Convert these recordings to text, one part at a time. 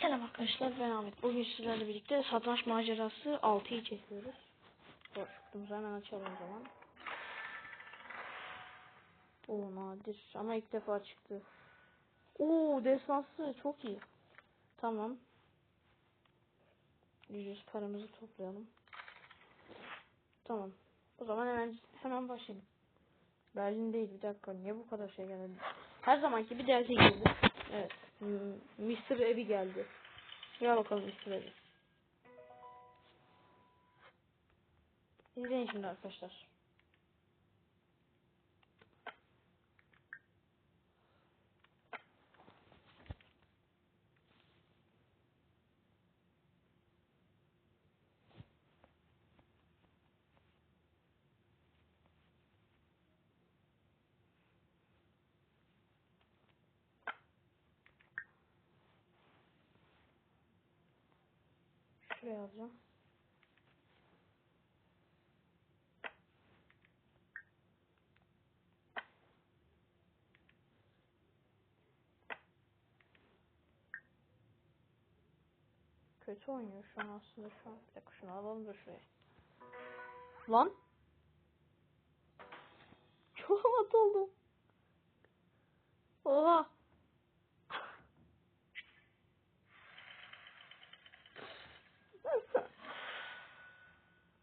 Selam arkadaşlar ben Ahmet. Bugün sizlerle birlikte satranç macerası 6'yı çekiyoruz. Boş kutumuzu hemen açalım o zaman. Oo nadir ama ilk defa çıktı. Oo destansı çok iyi. Tamam. 100 paramızı toplayalım. Tamam. O zaman hemen hemen başlayalım. Berlin değil bir dakika niye bu kadar şey geldi? Her zamanki bir derse girdi. Evet. Hmm, Mr. Ebi geldi. Gel bakalım Mr. Ebi. İzleyin şimdi arkadaşlar. Şuraya alacağım. Kötü oynuyor şu an aslında şu an. Bir dakika şunu alalım da şuraya. Lan. Çok mat oldum. Oha.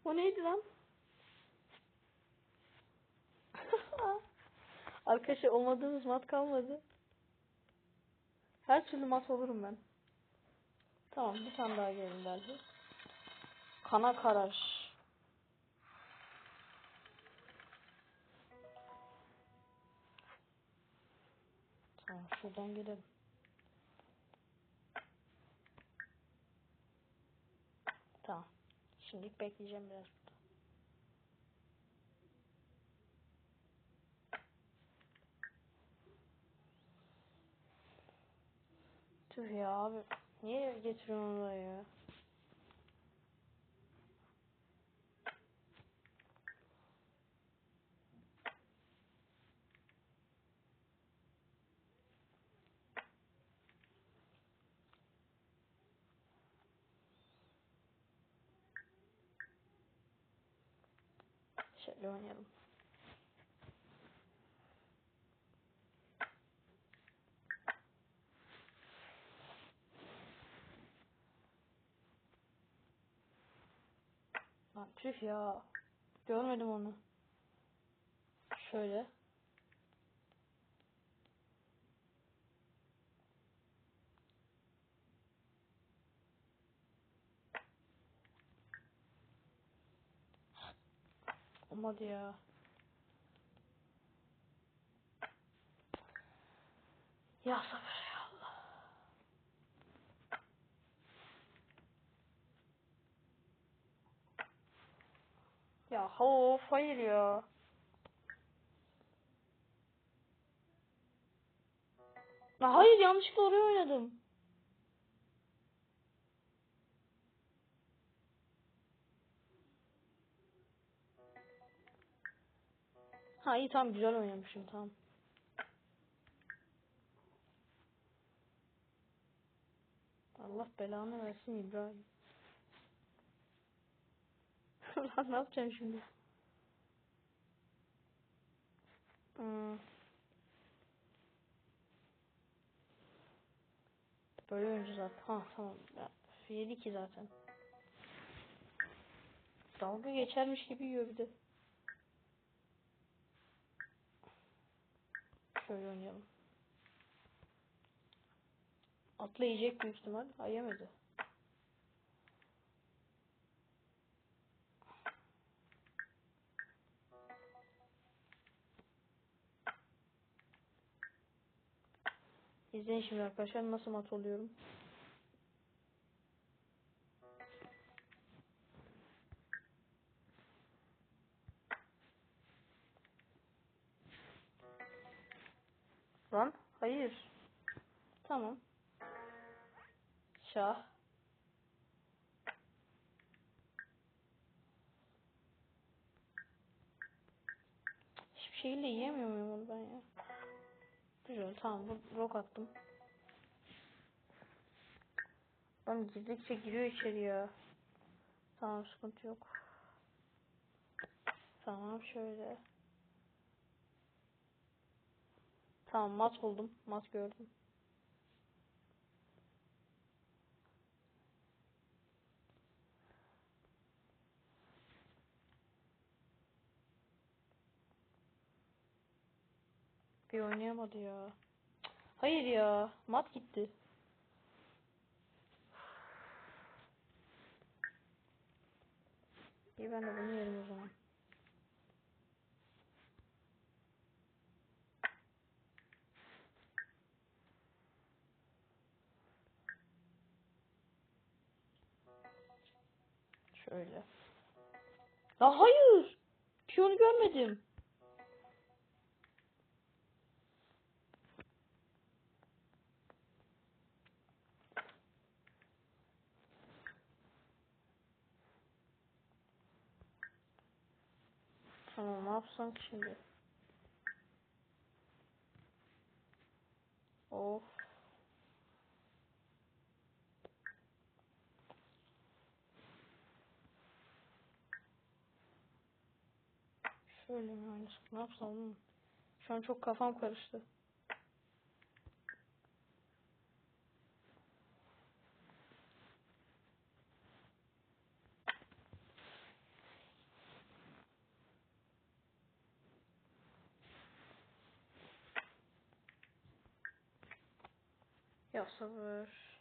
O neydi lan? Arkadaşlar olmadığımız mat kalmadı. Her türlü mat olurum ben. Tamam bir tane daha gönderdi. Kana karaş. Tamam şuradan gidelim. Tamam. Şimdilik bekleyeceğim biraz burada. Tüh ya abi. Niye getiriyorsun oraya ya? Şöyle oynayalım. Lan tüh ya. Görmedim onu. Şöyle. Olmadı ya. Ya sabır ya Allah. Ya of hayır ya. Hayır yanlışlıkla oraya oynadım. Ha iyi tamam güzel oynamışım tamam. Allah belanı versin İbrahim. Lan ne yapacağım şimdi? Hmm. Böyle oyuncu zaten. Ha tamam. Ya, yedi ki zaten. Dalga geçermiş gibi yiyor bir de. Şöyle oynayalım. Atla yiyecek büyük ihtimal. Ha yemedi. İzleyin şimdi arkadaşlar nasıl mat oluyorum. Lan hayır. Tamam. Şah. Hiçbir şekilde yiyemiyor muyum onu ben ya? Güzel tamam bu rok attım. Adam girdikçe giriyor içeri ya. Tamam sıkıntı yok. Tamam şöyle. Tamam mat buldum. Mat gördüm. Bir oynayamadı ya. Hayır ya. Mat gitti. İyi ben de bunu yerim o zaman. Şöyle. Ya hayır. Piyonu görmedim. Tamam ne yapsam şimdi? Of. Şöyle mi? Ne yapsam? oğlum? Şu an çok kafam karıştı. Ya sabır.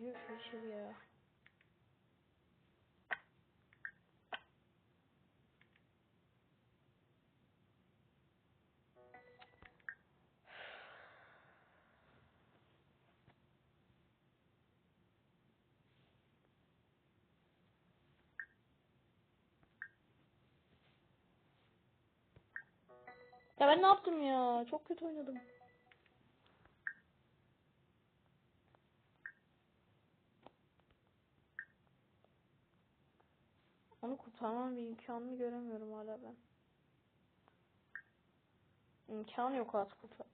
Şu içeri ya. Ya ben ne yaptım ya? Çok kötü oynadım. Onu kurtarmam bir imkanını göremiyorum hala ben. İmkanı yok artık kurtar.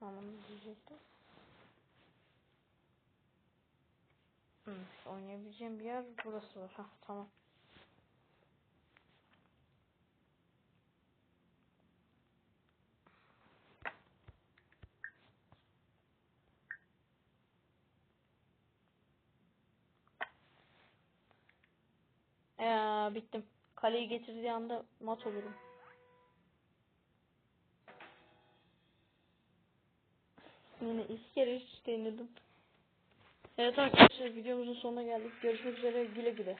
Tamam diyecektim. Hı, oynayabileceğim bir yer burası var. Hah tamam. Bittim. Kaleyi getirdiği anda mat olurum. Yine iki kere üst üste indirdim. Evet arkadaşlar videomuzun sonuna geldik. Görüşmek üzere güle güle.